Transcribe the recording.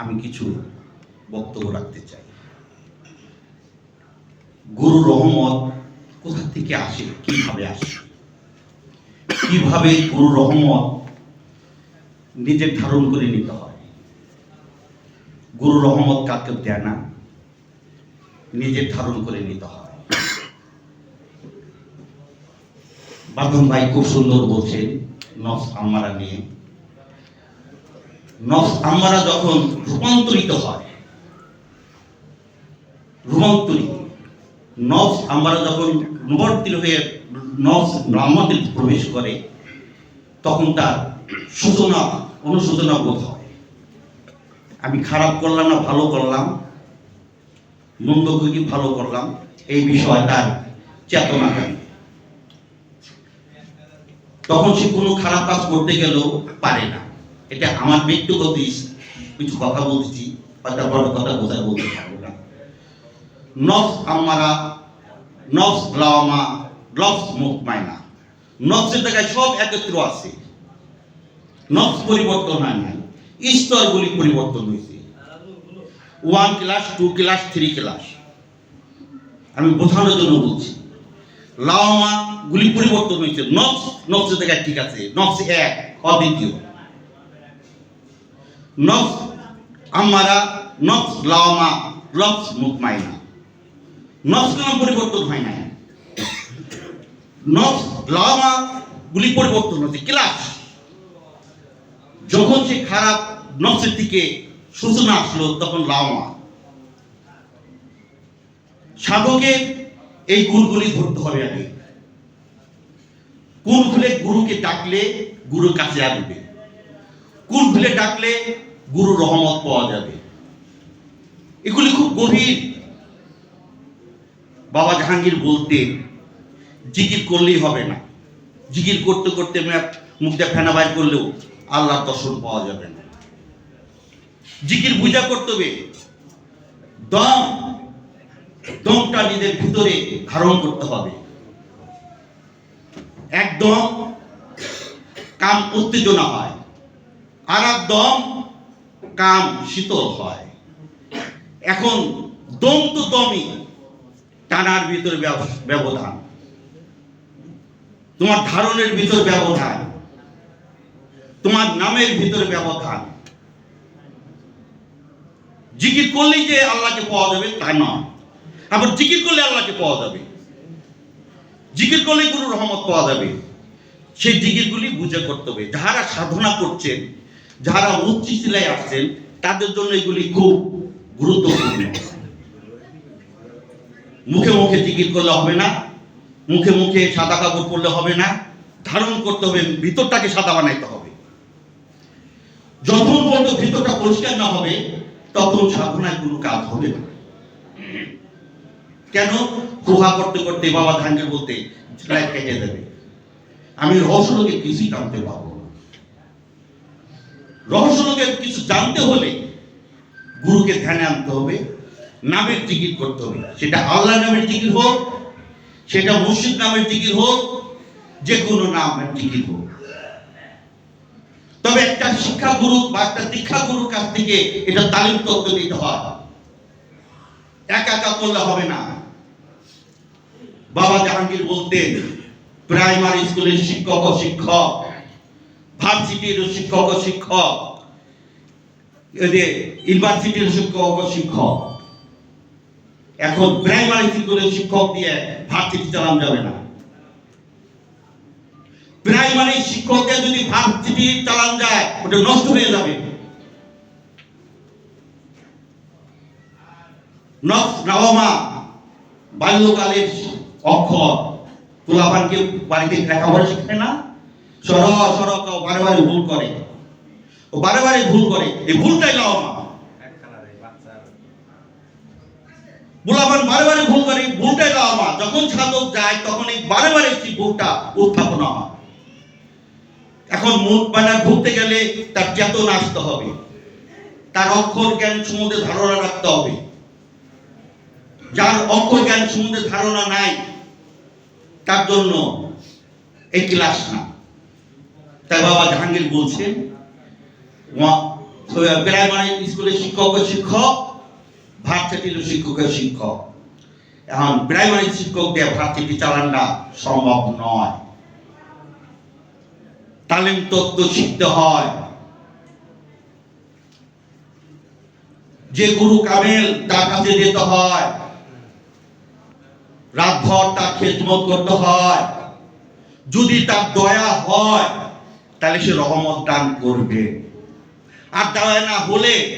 আমি কিছু বক্তব্য রাখতে চাই। গুরু রহমত কোথা থেকে আসে? কীভাবে আসে? কীভাবে গুরু রহমত নিজের ধারণ করে নিতে হয়? গুরু রহমত কাকে দেয় না, নিজের ধারণ করে নিতে হয়। বাদন ভাই খুব সুন্দর বলছেন, নফস আম্মারা নিয়ে। আম্মারা যখন রূপান্তরিত হয়, রূপান্তরিত নফস আম্মারা যখন রূপান্তরিত হয়ে নফস আমাদের প্রবেশ করে, তখন তার সূচনা অনুশোচনা বোধ হয়। আমি খারাপ করলাম না, ভালো করলাম, মন্দ কি ভালো করলাম, এই বিষয়ে তার চেতনা তখন সে কোনো খারাপ কাজ করতে গেলেও পারে না। এটা আমার ব্যক্তিগত কিছু কথা বলতেছি হয়তো বড় কথা বোঝায় বলতে পারব না। নফস আমারা নফস লাওমা নফস মুকমাইনা নফসের জায়গায় সব একত্র আছে। নফস পরিবর্তন হয় নাই। স্তরগুলি পরিবর্তন হয়েছে। One class two class three class আমি বোঝানোর জন্য বলছি। লাওমা গুলি পরিবর্তন হয়েছে। নফস, নফসের জায়গায় ঠিক আছে। নফস এক, অদ্বিতীয়। নফস আমারা নফস লাওমা লফস মুকমাইনা নফস কোনো পরিবর্তন হয় নাই। নফস লাওমা গুলি পরিবর্তন হচ্ছে ক্লাস। যখন সে খারাপ নফসের দিকে সূচনা আসলো, তখন লাওমা। সাধকের এই গুণগুলি ধরতে হবে আগে। কোন ভুলে গুরুকে ডাকলে গুরুর কাছে আসবে? কোন ভুলে ডাকলে গুরু রহমত পাওয়া যাবে। এগুলি খুব গভীর। বাবা জাহাঙ্গীর বলতেন জিকির করলেই হবে না। জিকির করতে করতে মুখটা ফেনা বাইর করলেও আল্লাহর দর্শন পাওয়া যাবে না। জিকির পূজা করতে হবে। দম, দমটা নিজের ভিতরে ধারণ করতে হবে। একদম কাম উত্তেজনা হয়। আর একদম কাম শীতল হয়। এখন দম তো দমই টানার ভিতরে ব্যবধান। তোমার ধারণের ভিতর ব্যবধান। তোমার নামের ভিতরে ব্যবধান। জিকির করলেই যে আল্লাহকে পাওয়া যাবে তা নয় আবার জিকির করলে আল্লাহকে পাওয়া যাবে। জিকির করলে গুরু রহমত পাওয়া যাবে। সেই জিকিরগুলি বুঝে করতে হবে। যারা সাধনা করছেন যারা উচ্চ শিলায় আসছেন, তাদের জন্য এগুলি খুব গুরুত্বপূর্ণ। মুখে মুখে জিকির করলে হবে না, মুখে মুখে সাদা কাপড় পরলে হবে না, ধারণ করতে হবে, ভিতরটাকে সাদা বানাইতে হবে। যখন পর্যন্ত ভিতরটা পরিষ্কার না হবে তখন সাধনায় কোনো কাজ হবে না। কেন? গুহা করতে করতে বাবা ধানকে বলতে লাইট কেটে দেবে। আমি রহস্যলোকে কিছুই জানতে পারব রহস্যলোকে কিছু জানতে হলে গুরুকে ধ্যানে আনতে হবে, নামের টিকিট করতে হবে। সেটা আল্লাহ নামের টিকিট হোক, সেটা মুর্শিদ নামের টিকিট হোক যে কোনো নামের টিকিট হোক। তবে একটা শিক্ষা গুরু বা একটা দীক্ষা গুরুর কাছ থেকে এটা তালিম তত্ত্ব নিতে হয়। একা একা করলে হবে না। বাবা জাহাঙ্গীর বলতেন, প্রাইমারি স্কুলের শিক্ষক ও শিক্ষক ভার্সিটির শিক্ষক ও শিক্ষক। ইউনিভার্সিটির শিক্ষক ও শিক্ষক। এখন প্রাইমারি স্কুলের শিক্ষক দিয়ে ভার্সিটি চালানো যাবে না। প্রাইমারি শিক্ষককে যদি ভার্সিটি চালান যায়, ওটা নষ্ট হয়ে যাবে। নবমা বাল্যকালের অক্ষর তুলাবানকে বাড়িতে লেখাপড়া শিখে না? সর কেউ বারে বারে ভুল করে। ও বারে বারে ভুল করে। এই ভুলটাই নবমা বুলাবান বারে বারে ভুল করে ভুলটাই নবমা যখন সাধক যায় তখন এই বারে বারে সেই ভুলটা উত্থাপন হয়। এখন মুখ বানা ঘুরতে গেলে তার চেতন আসতে হবে। তার অক্ষর জ্ঞান সম্বন্ধে ধারণা রাখতে হবে। যার অক্ষর জ্ঞান সম্বন্ধে ধারণা নাই, তার জন্য এই ক্লাস না। তাই বাবা জাহাঙ্গীর বলছেন প্রাইমারি স্কুলের শিক্ষক ও শিক্ষক ভার্সিটির শিক্ষকের শিক্ষক। এখন প্রাইমারি শিক্ষক দিয়ে ভার্সিটি চালানটা সম্ভব নয়। তালিম তত্ত্ব শিখতে হয়। যে গুরু কামেল, তার কাছে যেতে হয়। রাতভর তার খেদমত করতে হয়। যদি তার দয়া হয় তাহলে সে রহমত দান করবে। আর দয়া না হলে